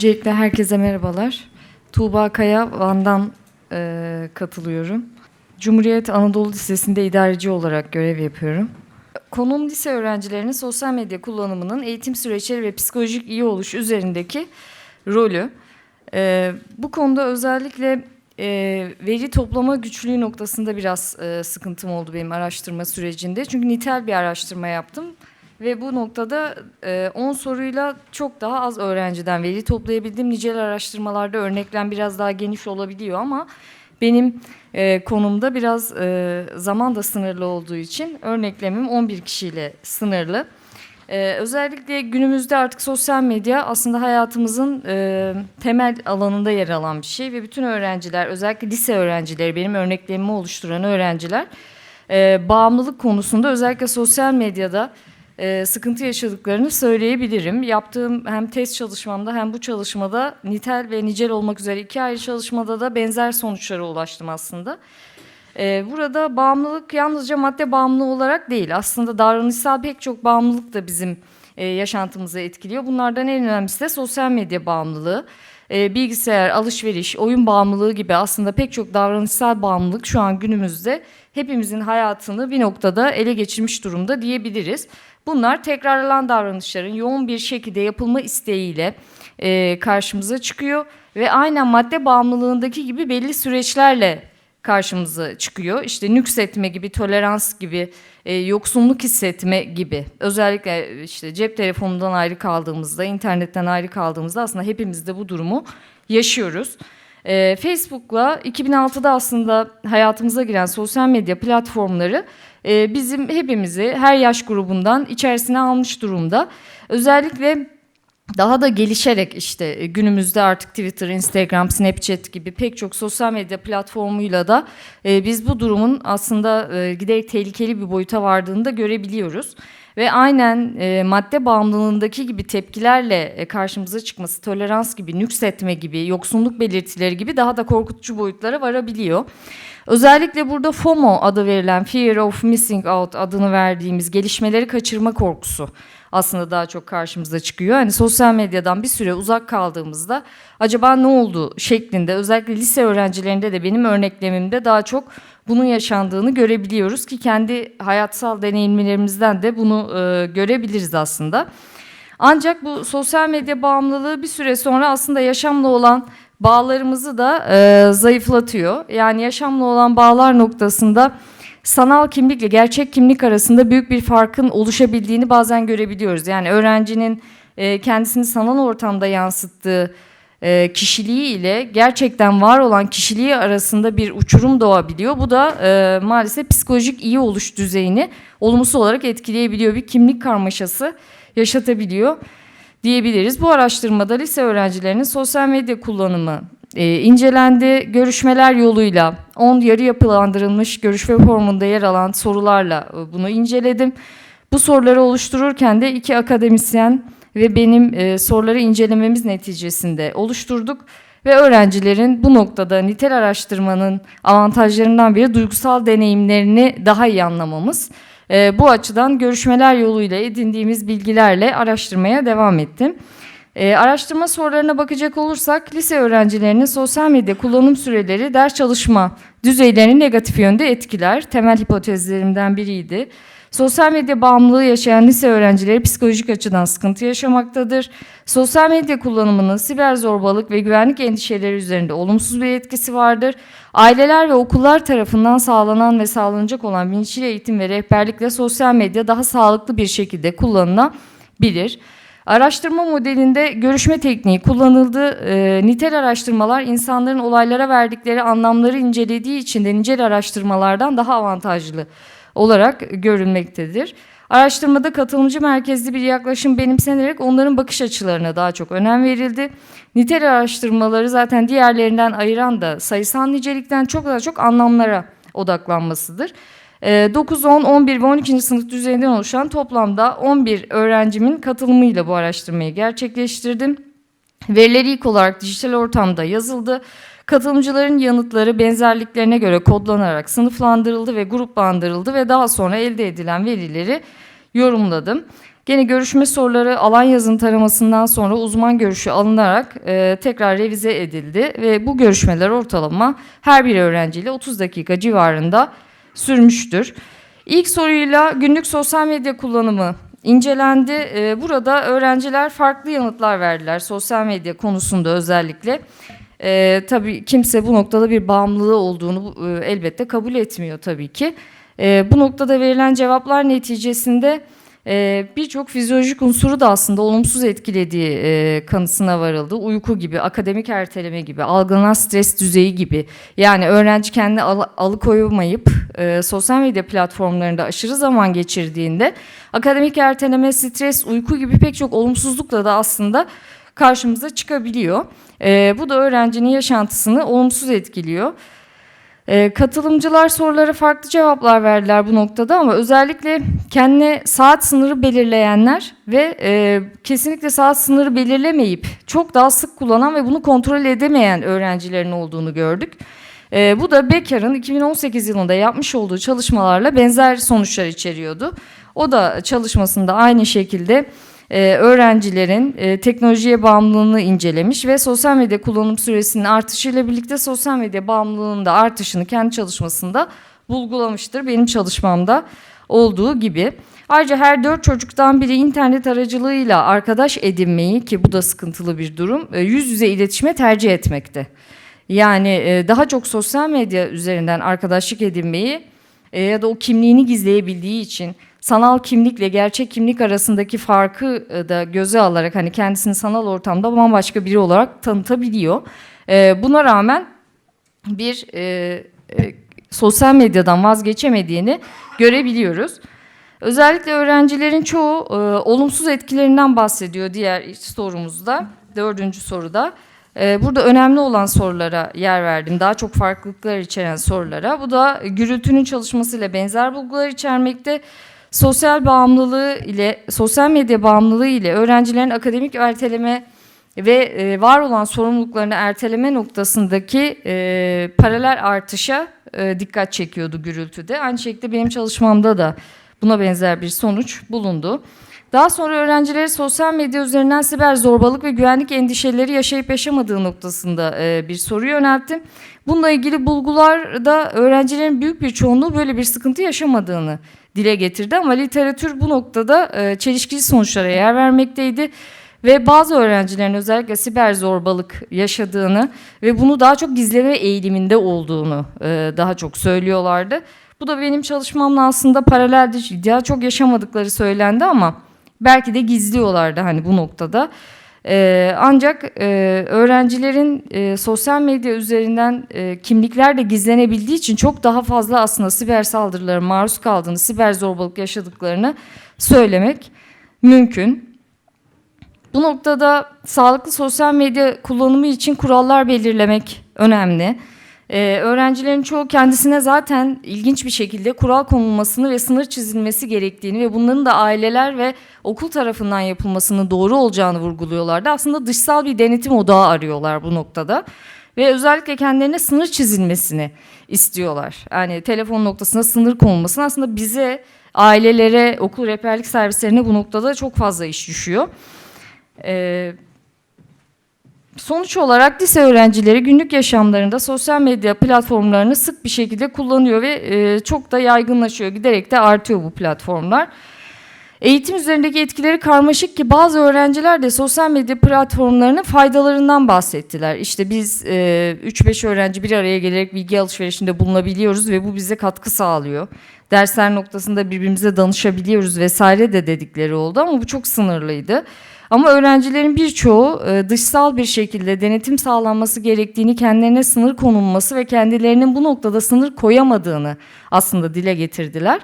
Öncelikle herkese merhabalar. Tuğba Kaya Van'dan e, katılıyorum. Cumhuriyet Anadolu Lisesi'nde idareci olarak görev yapıyorum. Konum lise öğrencilerinin sosyal medya kullanımının eğitim süreçleri ve psikolojik iyi oluş üzerindeki rolü. E, bu konuda özellikle e, veri toplama güçlüğü noktasında biraz e, sıkıntım oldu benim araştırma sürecinde. Çünkü nitel bir araştırma yaptım. Ve bu noktada 10 soruyla çok daha az öğrenciden veri toplayabildim. Nicel araştırmalarda örneklem biraz daha geniş olabiliyor ama benim e, konumda biraz e, zaman da sınırlı olduğu için örneklemim 11 kişiyle sınırlı. E, özellikle günümüzde artık sosyal medya aslında hayatımızın e, temel alanında yer alan bir şey ve bütün öğrenciler özellikle lise öğrencileri benim örneklemimi oluşturan öğrenciler e, bağımlılık konusunda özellikle sosyal medyada e, sıkıntı yaşadıklarını söyleyebilirim. Yaptığım hem test çalışmamda hem bu çalışmada nitel ve nicel olmak üzere iki ayrı çalışmada da benzer sonuçlara ulaştım aslında. E, burada bağımlılık yalnızca madde bağımlılığı olarak değil aslında davranışsal pek çok bağımlılık da bizim e, yaşantımızı etkiliyor. Bunlardan en önemlisi de sosyal medya bağımlılığı. E, bilgisayar, alışveriş, oyun bağımlılığı gibi aslında pek çok davranışsal bağımlılık şu an günümüzde hepimizin hayatını bir noktada ele geçirmiş durumda diyebiliriz. Bunlar tekrarlanan davranışların yoğun bir şekilde yapılma isteğiyle e, karşımıza çıkıyor ve aynen madde bağımlılığındaki gibi belli süreçlerle karşımıza çıkıyor. İşte nüksetme gibi, tolerans gibi, e, yoksunluk hissetme gibi. Özellikle işte cep telefonundan ayrı kaldığımızda, internetten ayrı kaldığımızda aslında hepimiz de bu durumu yaşıyoruz. E, Facebook'la 2006'da aslında hayatımıza giren sosyal medya platformları e, bizim hepimizi her yaş grubundan içerisine almış durumda. Özellikle daha da gelişerek işte e, günümüzde artık Twitter, Instagram, Snapchat gibi pek çok sosyal medya platformuyla da e, biz bu durumun aslında e, giderek tehlikeli bir boyuta vardığını da görebiliyoruz. Ve aynen e, madde bağımlılığındaki gibi tepkilerle e, karşımıza çıkması, tolerans gibi, nüksetme gibi, yoksunluk belirtileri gibi daha da korkutucu boyutlara varabiliyor. Özellikle burada FOMO adı verilen Fear of Missing Out adını verdiğimiz gelişmeleri kaçırma korkusu aslında daha çok karşımıza çıkıyor. Hani sosyal medyadan bir süre uzak kaldığımızda acaba ne oldu şeklinde özellikle lise öğrencilerinde de benim örneklemimde daha çok bunun yaşandığını görebiliyoruz ki kendi hayatsal deneyimlerimizden de bunu e, görebiliriz aslında. Ancak bu sosyal medya bağımlılığı bir süre sonra aslında yaşamla olan bağlarımızı da e, zayıflatıyor. Yani yaşamla olan bağlar noktasında sanal kimlikle gerçek kimlik arasında büyük bir farkın oluşabildiğini bazen görebiliyoruz. Yani öğrencinin e, kendisini sanal ortamda yansıttığı e, kişiliği ile gerçekten var olan kişiliği arasında bir uçurum doğabiliyor. Bu da e, maalesef psikolojik iyi oluş düzeyini olumsuz olarak etkileyebiliyor. Bir kimlik karmaşası yaşatabiliyor diyebiliriz. Bu araştırmada lise öğrencilerinin sosyal medya kullanımı e, incelendi. Görüşmeler yoluyla 10 yarı yapılandırılmış görüşme formunda yer alan sorularla bunu inceledim. Bu soruları oluştururken de iki akademisyen ve benim e, soruları incelememiz neticesinde oluşturduk ve öğrencilerin bu noktada nitel araştırmanın avantajlarından biri duygusal deneyimlerini daha iyi anlamamız. E, bu açıdan görüşmeler yoluyla edindiğimiz bilgilerle araştırmaya devam ettim. E, araştırma sorularına bakacak olursak lise öğrencilerinin sosyal medya kullanım süreleri ders çalışma düzeylerini negatif yönde etkiler. Temel hipotezlerimden biriydi. Sosyal medya bağımlılığı yaşayan lise öğrencileri psikolojik açıdan sıkıntı yaşamaktadır. Sosyal medya kullanımının siber zorbalık ve güvenlik endişeleri üzerinde olumsuz bir etkisi vardır. Aileler ve okullar tarafından sağlanan ve sağlanacak olan bilinçli eğitim ve rehberlikle sosyal medya daha sağlıklı bir şekilde kullanılabilir. Araştırma modelinde görüşme tekniği kullanıldı. E, nitel araştırmalar insanların olaylara verdikleri anlamları incelediği için de nicel araştırmalardan daha avantajlı olarak görülmektedir. Araştırmada katılımcı merkezli bir yaklaşım benimsenerek onların bakış açılarına daha çok önem verildi. Nitel araştırmaları zaten diğerlerinden ayıran da sayısal nicelikten çok daha çok anlamlara odaklanmasıdır. 9, 10, 11 ve 12. sınıf düzeyinden oluşan toplamda 11 öğrencimin katılımıyla bu araştırmayı gerçekleştirdim. Verileri ilk olarak dijital ortamda yazıldı. Katılımcıların yanıtları benzerliklerine göre kodlanarak sınıflandırıldı ve gruplandırıldı ve daha sonra elde edilen verileri yorumladım. Gene görüşme soruları alan yazın taramasından sonra uzman görüşü alınarak e, tekrar revize edildi ve bu görüşmeler ortalama her bir öğrenciyle 30 dakika civarında sürmüştür. İlk soruyla günlük sosyal medya kullanımı incelendi. E, burada öğrenciler farklı yanıtlar verdiler sosyal medya konusunda özellikle. E, tabii kimse bu noktada bir bağımlılığı olduğunu e, elbette kabul etmiyor tabii ki. E, bu noktada verilen cevaplar neticesinde e, birçok fizyolojik unsuru da aslında olumsuz etkilediği e, kanısına varıldı. Uyku gibi, akademik erteleme gibi, algılanan stres düzeyi gibi. Yani öğrenci kendini al- alıkoyamayıp e, sosyal medya platformlarında aşırı zaman geçirdiğinde akademik erteleme, stres, uyku gibi pek çok olumsuzlukla da aslında karşımıza çıkabiliyor. E, bu da öğrencinin yaşantısını olumsuz etkiliyor. E, katılımcılar sorulara farklı cevaplar verdiler bu noktada ama özellikle kendine saat sınırı belirleyenler ve e, kesinlikle saat sınırı belirlemeyip çok daha sık kullanan ve bunu kontrol edemeyen öğrencilerin olduğunu gördük. E, bu da Bekar'ın 2018 yılında yapmış olduğu çalışmalarla benzer sonuçlar içeriyordu. O da çalışmasında aynı şekilde e, öğrencilerin e, teknolojiye bağımlılığını incelemiş ve sosyal medya kullanım süresinin artışıyla birlikte sosyal medya bağımlılığının da artışını kendi çalışmasında bulgulamıştır. Benim çalışmamda olduğu gibi. Ayrıca her dört çocuktan biri internet aracılığıyla arkadaş edinmeyi ki bu da sıkıntılı bir durum e, yüz yüze iletişime tercih etmekte. Yani daha çok sosyal medya üzerinden arkadaşlık edinmeyi e, ya da o kimliğini gizleyebildiği için sanal kimlikle gerçek kimlik arasındaki farkı e, da göze alarak hani kendisini sanal ortamda bambaşka biri olarak tanıtabiliyor. E, buna rağmen bir e, e, sosyal medyadan vazgeçemediğini görebiliyoruz. Özellikle öğrencilerin çoğu e, olumsuz etkilerinden bahsediyor diğer sorumuzda, dördüncü soruda. E, burada önemli olan sorulara yer verdim. Daha çok farklılıklar içeren sorulara. Bu da gürültünün çalışmasıyla benzer bulgular içermekte. Sosyal bağımlılığı ile sosyal medya bağımlılığı ile öğrencilerin akademik erteleme ve e, var olan sorumluluklarını erteleme noktasındaki e, paralel artışa e, dikkat çekiyordu gürültüde. Aynı şekilde benim çalışmamda da buna benzer bir sonuç bulundu. Daha sonra öğrencileri sosyal medya üzerinden siber zorbalık ve güvenlik endişeleri yaşayıp yaşamadığı noktasında e, bir soru yönelttim. Bununla ilgili bulgularda öğrencilerin büyük bir çoğunluğu böyle bir sıkıntı yaşamadığını dile getirdi ama literatür bu noktada e, çelişkili sonuçlara yer vermekteydi ve bazı öğrencilerin özellikle siber zorbalık yaşadığını ve bunu daha çok gizleme eğiliminde olduğunu e, daha çok söylüyorlardı. Bu da benim çalışmamla aslında paraleldi. Daha çok yaşamadıkları söylendi ama belki de gizliyorlardı hani bu noktada. Ee, ancak e, öğrencilerin e, sosyal medya üzerinden e, kimlikler de gizlenebildiği için çok daha fazla aslında siber saldırılara maruz kaldığını, siber zorbalık yaşadıklarını söylemek mümkün. Bu noktada sağlıklı sosyal medya kullanımı için kurallar belirlemek önemli. Ee, öğrencilerin çoğu kendisine zaten ilginç bir şekilde kural konulmasını ve sınır çizilmesi gerektiğini ve bunların da aileler ve okul tarafından yapılmasının doğru olacağını vurguluyorlardı. Aslında dışsal bir denetim odağı arıyorlar bu noktada. Ve özellikle kendilerine sınır çizilmesini istiyorlar. Yani telefon noktasına sınır konulmasını aslında bize, ailelere, okul rehberlik servislerine bu noktada çok fazla iş düşüyor. Ee, Sonuç olarak lise öğrencileri günlük yaşamlarında sosyal medya platformlarını sık bir şekilde kullanıyor ve e, çok da yaygınlaşıyor. Giderek de artıyor bu platformlar. Eğitim üzerindeki etkileri karmaşık ki bazı öğrenciler de sosyal medya platformlarının faydalarından bahsettiler. İşte biz e, 3-5 öğrenci bir araya gelerek bilgi alışverişinde bulunabiliyoruz ve bu bize katkı sağlıyor. Dersler noktasında birbirimize danışabiliyoruz vesaire de dedikleri oldu ama bu çok sınırlıydı. Ama öğrencilerin birçoğu e, dışsal bir şekilde denetim sağlanması gerektiğini, kendilerine sınır konulması ve kendilerinin bu noktada sınır koyamadığını aslında dile getirdiler.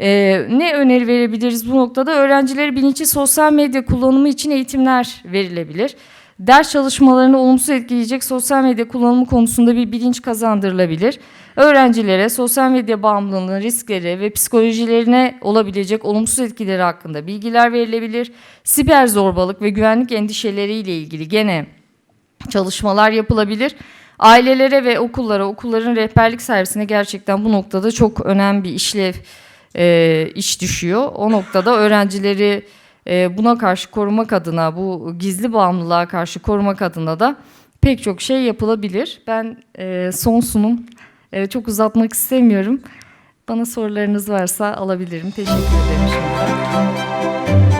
Ee, ne öneri verebiliriz bu noktada? Öğrencileri bilinçli sosyal medya kullanımı için eğitimler verilebilir. Ders çalışmalarını olumsuz etkileyecek sosyal medya kullanımı konusunda bir bilinç kazandırılabilir. Öğrencilere sosyal medya bağımlılığının riskleri ve psikolojilerine olabilecek olumsuz etkileri hakkında bilgiler verilebilir. Siber zorbalık ve güvenlik endişeleriyle ilgili gene çalışmalar yapılabilir. Ailelere ve okullara, okulların rehberlik servisine gerçekten bu noktada çok önemli bir işlev, e, iş düşüyor. O noktada öğrencileri buna karşı korumak adına, bu gizli bağımlılığa karşı korumak adına da pek çok şey yapılabilir. Ben e, son sunum e, çok uzatmak istemiyorum. Bana sorularınız varsa alabilirim. Teşekkür ederim şimdiden.